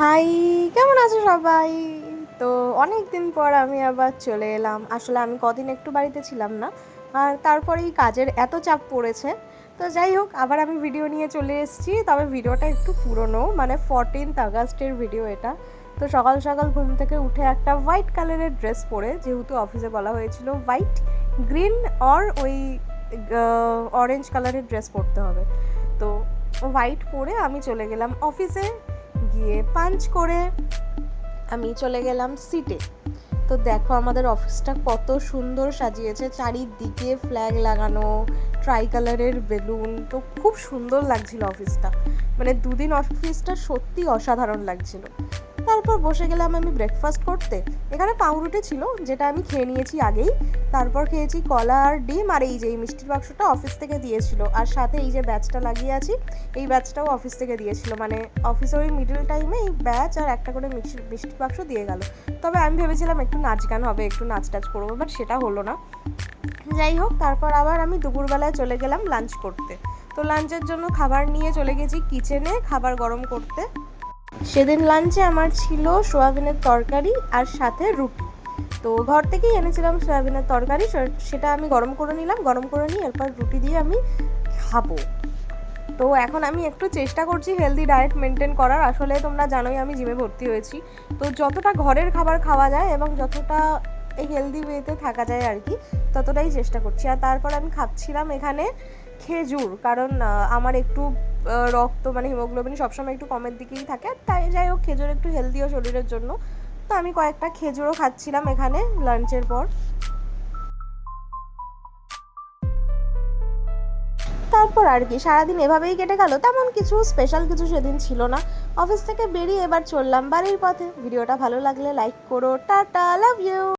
High, কেমন আছো সবাই? তো অনেক দিন পর আমি আবার চলে এলাম। আসলে আমি কদিন একটু বাড়িতে ছিলাম না, আর তারপরেই কাজের এত চাপ পড়েছে। তো যাই হোক, আবার আমি ভিডিও নিয়ে চলে এসেছি। তবে ভিডিওটা একটু পুরনো মানে ফোরটিন্থ আগস্টের ভিডিও এটা। তো সকাল সকাল ঘুম থেকে উঠে একটা হোয়াইট কালারের ড্রেস পরে, যেহেতু অফিসে বলা হয়েছিল হোয়াইট গ্রিন অর ওই অরেঞ্জ কালারের ড্রেস পরতে হবে। তো হোয়াইট পরে আমি চলে গেলাম অফিসে গিয়ে পাঞ্চ করে আমি চলে গেলাম সিটে। তো দেখো আমাদের অফিসটা কত সুন্দর সাজিয়েছে, চারিদিকে ফ্ল্যাগ লাগানো ট্রাই কালারের বেলুন। তো খুব সুন্দর লাগছিল অফিসটা। মানে দুদিন অফিসটা সত্যি অসাধারণ লাগছিল। তারপর বসে গেলাম আমি ব্রেকফাস্ট করতে। এখানে পাউরুটি ছিল, যেটা আমি খেয়ে নিয়েছি আগেই। তারপর খেয়েছি কলা আর ডিম, আর এই যে এই মিষ্টির বাক্সটা অফিস থেকে দিয়েছিল। আর সাথে এই যে ব্যাচটা লাগিয়ে আছি, এই ব্যাচটাও অফিস থেকে দিয়েছিল। মানে অফিসে ওই মিডল টাইমে এই ব্যাচ আর একটা করে মিষ্টি মিষ্টির বাক্স দিয়ে গেল। তবে আমি ভেবেছিলাম একটু নাচ গান হবে, একটু নাচ টাচ করব বাট সেটা হলো না। যাই হোক, তারপর আবার আমি দুপুরবেলায় চলে গেলাম লাঞ্চ করতে। তো লাঞ্চের জন্য খাবার নিয়ে চলে গেছি কিচেনে খাবার গরম করতে। সেদিন লাঞ্চে আমার ছিল সোয়াবিনের তরকারি আর সাথে রুটি। তো ঘর থেকেই এনেছিলাম সয়াবিনের তরকারি সেটা আমি গরম করে নিলাম, গরম করে নিয়ে এরপর রুটি দিয়ে আমি খাব। তো এখন আমি একটু চেষ্টা করছি হেলদি ডায়েট মেনটেন করার। আসলে তোমরা জানোই আমি জিমে ভর্তি হয়েছি। তো যতটা ঘরের খাবার খাওয়া যায় এবং যতটা এই হেলদি ওয়েতে থাকা যায় আর কি, ততটাই চেষ্টা করছি। আর তারপর আমি খাচ্ছিলাম এখানে খেজুর, কারণ আমার একটু রক্ত মানে হিমোগ্লোবিন সবসময় একটু কমের দিকেই থাকে। তাই যাই হোক, খেজুর একটু হেলদিও শরীরের জন্য। তো আমি কয়েকটা খেজুরও খাচ্ছিলাম এখানে লাঞ্চের পর। তারপর আর কি, সারাদিন এভাবেই কেটে গেল। তেমন কিছু স্পেশাল কিছু সেদিন ছিল না। অফিস থেকে বেরিয়ে এবার চললাম বাড়ির পথে। ভিডিওটা ভালো লাগলে লাইক করো। Tata love you